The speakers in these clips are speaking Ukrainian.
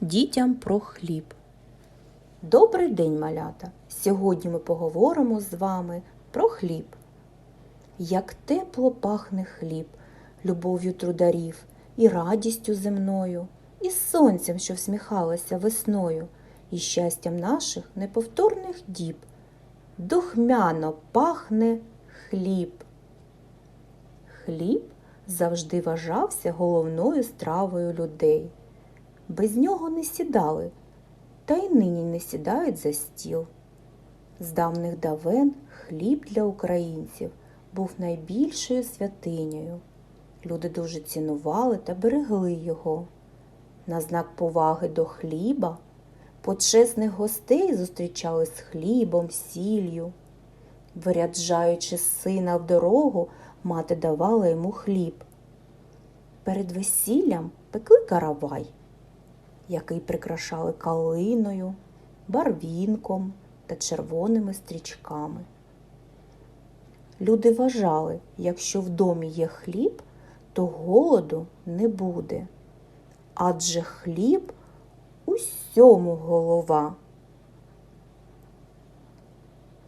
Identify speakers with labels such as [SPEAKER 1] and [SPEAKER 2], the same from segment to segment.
[SPEAKER 1] дітям про хліб. Добрий день, малята! Сьогодні ми поговоримо з вами про хліб. Як тепло пахне хліб, любов'ю трударів, і радістю земною, і сонцем, що всміхалося весною, і щастям наших неповторних діб. Духмяно пахне хліб. Хліб завжди вважався головною стравою людей. Без нього не сідали, та й нині не сідають за стіл. З давних давен хліб для українців був найбільшою святинею. Люди дуже цінували та берегли його. На знак поваги до хліба почесних гостей зустрічали з хлібом, сіллю. Виряджаючи сина в дорогу, мати давала йому хліб. Перед весіллям пекли каравай, який прикрашали калиною, барвінком та червоними стрічками. Люди вважали, якщо в домі є хліб, то голоду не буде. Адже хліб усьому голова.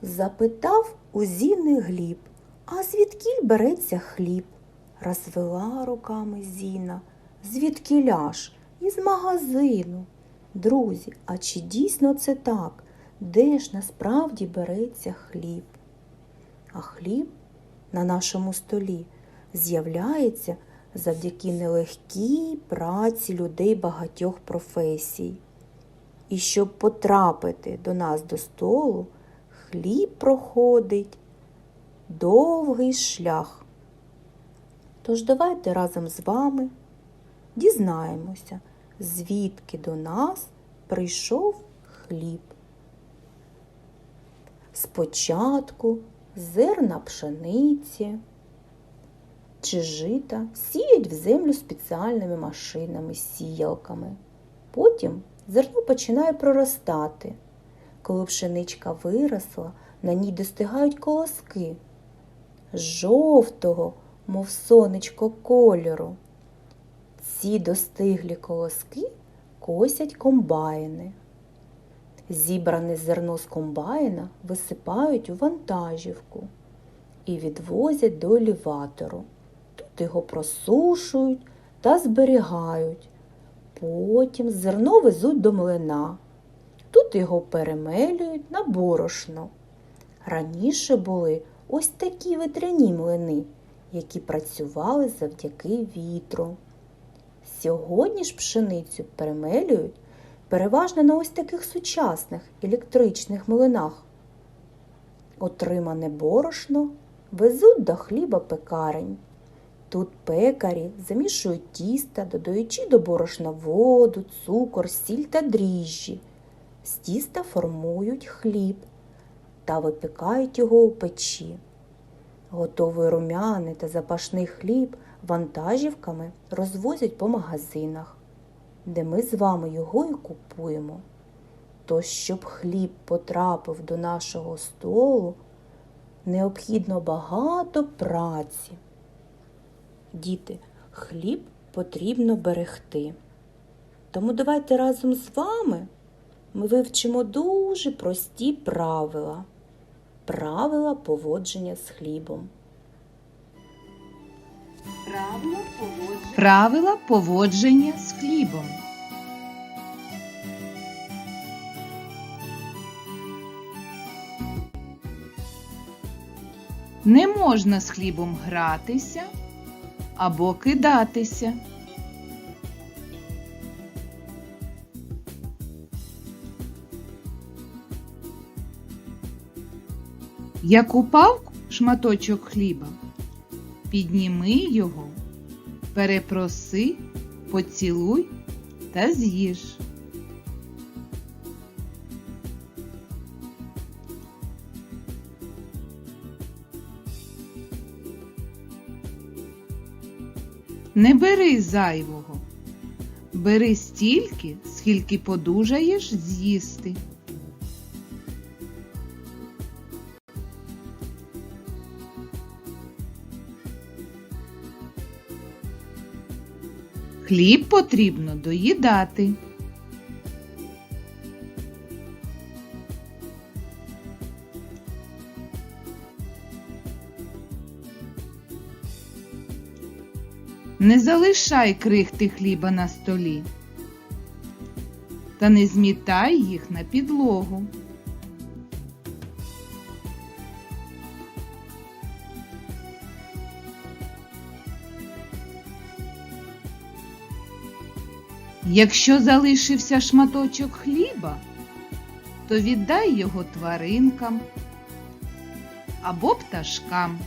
[SPEAKER 1] Запитав у Зіни Гліб, а звідкіль береться хліб? Розвела руками Зіна. Звідки ляж? Із магазину. Друзі, а чи дійсно це так? Де ж насправді береться хліб? А хліб на нашому столі з'являється завдяки нелегкій праці людей багатьох професій. І щоб потрапити до нас до столу, хліб проходить довгий шлях. Тож давайте разом з вами дізнаємося, звідки до нас прийшов хліб. Спочатку зерна пшениці чи жита сіють в землю спеціальними машинами, сіялками. Потім зерно починає проростати. Коли пшеничка виросла, на ній достигають колоски жовтого, мов сонечко кольору. Ці достиглі колоски косять комбайни. Зібране зерно з комбайна висипають у вантажівку і відвозять до елеватору. Тут його просушують та зберігають. Потім зерно везуть до млина. Тут його перемелюють на борошно. Раніше були ось такі вітряні млини, які працювали завдяки вітру. Сьогодні ж пшеницю перемелюють переважно на ось таких сучасних електричних млинах. Отримане борошно везуть до хліба пекарень. Тут пекарі замішують тіста, додаючи до борошна воду, цукор, сіль та дріжджі. З тіста формують хліб та випікають його у печі. Готовий румяний та запашний хліб вантажівками розвозять по магазинах, де ми з вами його і купуємо. Тож, щоб хліб потрапив до нашого столу, необхідно багато праці. Діти, хліб потрібно берегти. Тому давайте разом з вами ми вивчимо дуже прості правила. Правила поводження з хлібом.
[SPEAKER 2] Правила поводження.
[SPEAKER 3] Правила поводження з хлібом. Не можна з хлібом гратися або кидатися. Як упав шматочок хліба, підніми його, перепроси, поцілуй та з'їж. Не бери зайвого. Бери стільки, скільки подужаєш з'їсти. Хліб потрібно доїдати. Не залишай крихти хліба на столі та не змітай їх на підлогу. Якщо залишився шматочок хліба, то віддай його тваринкам або пташкам.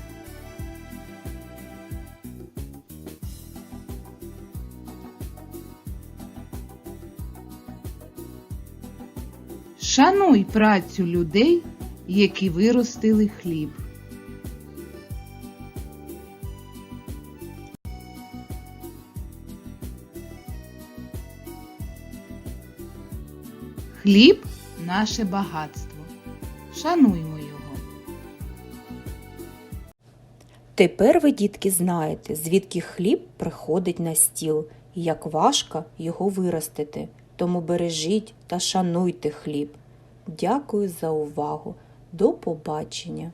[SPEAKER 3] Шануй працю людей, які виростили хліб. Хліб наше багатство. Шануймо його.
[SPEAKER 1] Тепер ви, дітки, знаєте, звідки хліб приходить на стіл і як важко його виростити. Тому бережіть та шануйте хліб. Дякую за увагу. До побачення!